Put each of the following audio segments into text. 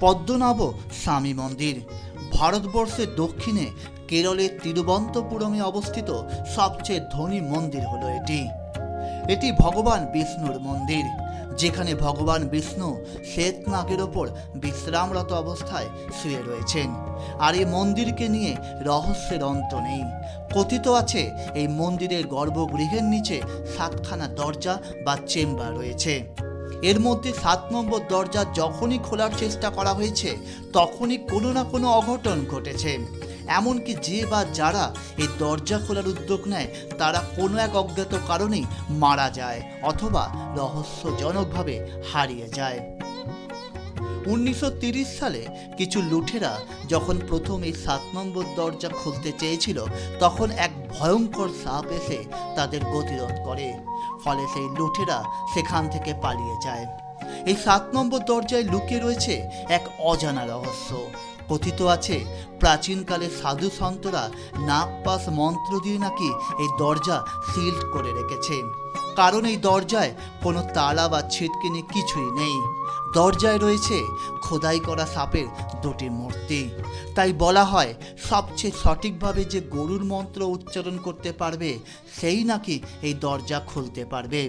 পদ্মনাভ স্বামী মন্দির। ভারতবর্ষের দক্ষিণে কেরলের তিরুবন্তপুরমে অবস্থিত সবচেয়ে ধনী মন্দির হলো এটি। এটি ভগবান বিষ্ণুর মন্দির, যেখানে ভগবান বিষ্ণু শ্বেত নাগের ওপর বিশ্রামরত অবস্থায় শুয়ে রয়েছেন। আর এই মন্দিরকে নিয়ে রহস্যের অন্ত নেই। কথিত আছে, এই মন্দিরের গর্ভগৃহের নিচে সাতখানা দরজা বা চেম্বার রয়েছে। এর মধ্যে সাত নম্বর দরজা যখনই খোলার চেষ্টা করা হয়েছে, তখনই কোনো না কোনো অঘটন ঘটেছে। এমনকি যে বা যারা এই দরজা খোলার উদ্যোগ নেয়, তারা কোনো এক অজ্ঞাত কারণেই মারা যায় অথবা রহস্যজনকভাবে হারিয়ে যায়। উনিশশো সালে কিছু লুঠেরা যখন প্রথম এই সাত নম্বর দরজা খুলতে চেয়েছিল, তখন এক ভয়ঙ্কর সাপ এসে তাদের গতিরোধ করে। ফলে সেই লুঠেরা সেখান থেকে পালিয়ে যায়। এই সাত নম্বর দরজায় লুকিয়ে রয়েছে এক অজানা রহস্য। কথিত আছে, প্রাচীনকালে সাধু সন্তরা নাক পাস মন্ত্র দিয়ে নাকি এই দরজা সিল্ড করে রেখেছে। কারণ এই দরজায় কোনো তালা বা ছিটকিনি কিছুই নেই। দরজায় রয়েছে খোদাই করা সাপের দুটি মূর্তি। তাই বলা হয়, সবচেয়ে সঠিকভাবে যে গরুর মন্ত্র উচ্চারণ করতে পারবে, সেই নাকি এই দরজা খুলতে পারবে।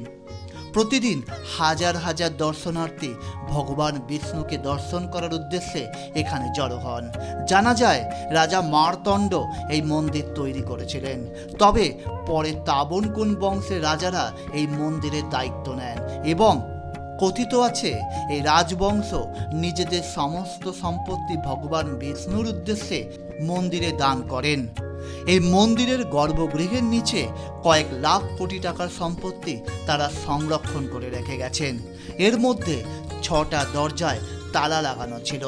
প্রতিদিন হাজার হাজার দর্শনার্থী ভগবান বিষ্ণুকে দর্শন করার উদ্দেশ্যে এখানে জড়ো হন। জানা যায়, রাজা মারতণ্ড এই মন্দির তৈরি করেছিলেন। তবে পরে তাবনকুন বংশের রাজারা এই মন্দিরের দায়িত্ব নেন এবং কথিত আছে, এই রাজবংশ নিজেদের সমস্ত সম্পত্তি ভগবান বিষ্ণুর উদ্দেশ্যে মন্দিরে দান করেন। এই মন্দিরের গর্ভগৃহের নিচে কয়েক লাখ কোটি টাকার সম্পত্তি তারা সংরক্ষণ করে রেখে গেছেন। এর মধ্যে ছটা দরজায় তালা লাগানো ছিল।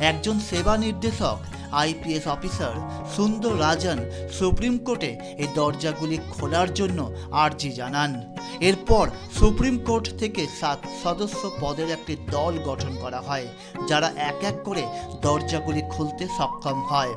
একজন সেবা নির্দেশক আইপিএস অফিসার সুন্দর রাজন সুপ্রিম কোর্টে এই দরজাগুলি খোলার জন্য আর্জি জানান। এরপর সুপ্রিম কোর্ট থেকে সাত সদস্য পদের একটি দল গঠন করা হয়, যারা এক এক করে দরজাগুলি খুলতে সক্ষম হয়।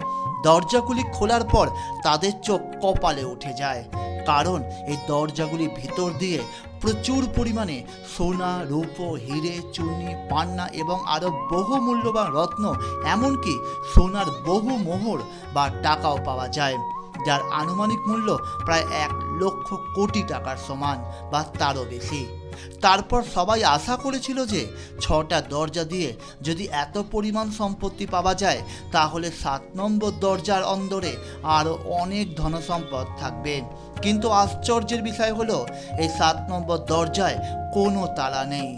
দরজাগুলি খোলার পর তাদের চোখ কপালে উঠে যায়, কারণ এই দরজাগুলি ভিতর দিয়ে প্রচুর পরিমাণে সোনা রূপ হিরে চুনি পান্না এবং আরও বহু মূল্যবান রত্ন, এমনকি সোনার বহু মোহর বা টাকাও পাওয়া যায়, যার আনুমানিক মূল্য প্রায় এক লক্ষ কোটি টাকার সমান বা তারও বেশি। তারপর সবাই আশা করেছিল যে ছটা দরজা দিয়ে যদি এত পরিমাণ সম্পত্তি পাওয়া যায়, তাহলে সাত নম্বর দরজার অন্দরে আরও অনেক ধনসম্পদ থাকবে। কিন্তু আশ্চর্যের বিষয় হলো, এই সাত নম্বর দরজায় কোনো তালা নেই।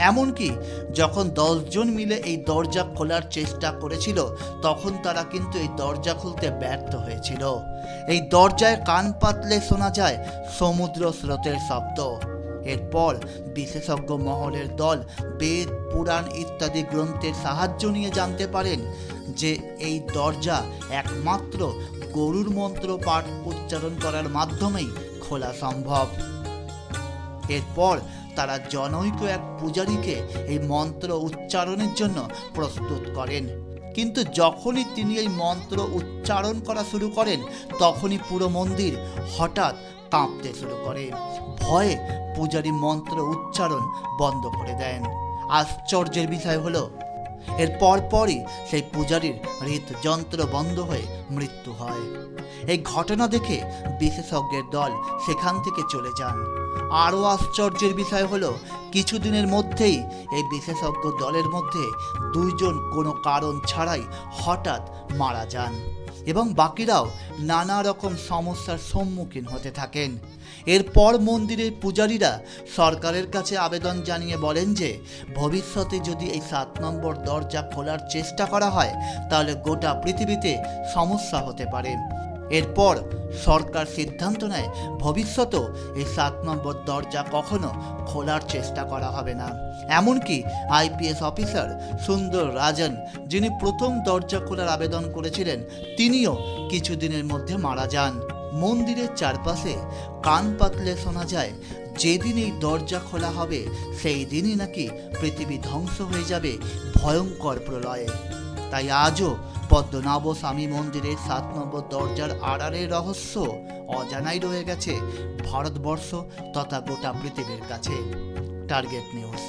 এমনকি যখন দশজন মিলে এই দরজা খোলার চেষ্টা করেছিল, তখন তারা কিন্তু এই দরজা খুলতে ব্যর্থ হয়েছিল। এই দরজায় কান পাতলে শোনা যায় সমুদ্র স্রোতের শব্দ। এরপর বিশেষজ্ঞ মহলের দল, বেদ, পুরাণ ইত্যাদি গ্রন্থের সাহায্য নিয়ে জানতে পারেন যে এই দরজা একমাত্র গরুর মন্ত্র পাঠ উচ্চারণ করার মাধ্যমেই খোলা সম্ভব। এরপর তারা জনৈক এক পূজারীকে এই মন্ত্র উচ্চারণের জন্য প্রস্তুত করেন। কিন্তু যখনই তিনি এই মন্ত্র উচ্চারণ করা শুরু করেন, তখনই পুরো মন্দির হঠাৎ কাঁপতে শুরু করে। ভয়ে পূজারী মন্ত্র উচ্চারণ বন্ধ করে দেন। আশ্চর্যের বিষয় হলো এর পরপরই সেই পূজারীর হৃদযন্ত্র বন্ধ হয়ে মৃত্যু হয়। এই ঘটনা দেখে বিশেষজ্ঞের দল সেখান থেকে চলে যান। আরও আশ্চর্যের বিষয় হলো, কিছুদিনের মধ্যেই এই বিশেষজ্ঞ দলের মধ্যে দুইজন কোনো কারণ ছাড়াই হঠাৎ মারা যান। এবং বাকিরাও নানা রকম সমস্যার সম্মুখীন হতে থাকেন। এরপর মন্দিরের পূজারীরা সরকারের কাছে আবেদন জানিয়ে বলেন যে, ভবিষ্যতে যদি এই সাত নম্বর দরজা খোলার চেষ্টা করা হয়, তাহলে গোটা পৃথিবীতে সমস্যা হতে পারে। এরপর সরকার সিদ্ধান্ত নেয়, ভবিষ্যতেও এই সাত নম্বর দরজা কখনো খোলার চেষ্টা করা হবে না। এমনকি আইপিএস অফিসার সুন্দর রাজন, যিনি প্রথম দরজা খোলার আবেদন করেছিলেন, তিনিও কিছুদিনের মধ্যে মারা যান। মন্দিরের চারপাশে কান পাতলে শোনা যায়, যেদিন এই দরজা খোলা হবে, সেই দিনই নাকি পৃথিবী ধ্বংস হয়ে যাবে ভয়ঙ্কর প্রলয়ে। তাই আজও পদ্মনাভ স্বামী মন্দিরের সাত নম্বর দরজার আড়ারের রহস্য অজানাই রয়ে গেছে ভারতবর্ষ তথা গোটা পৃথিবীর কাছে। Target news.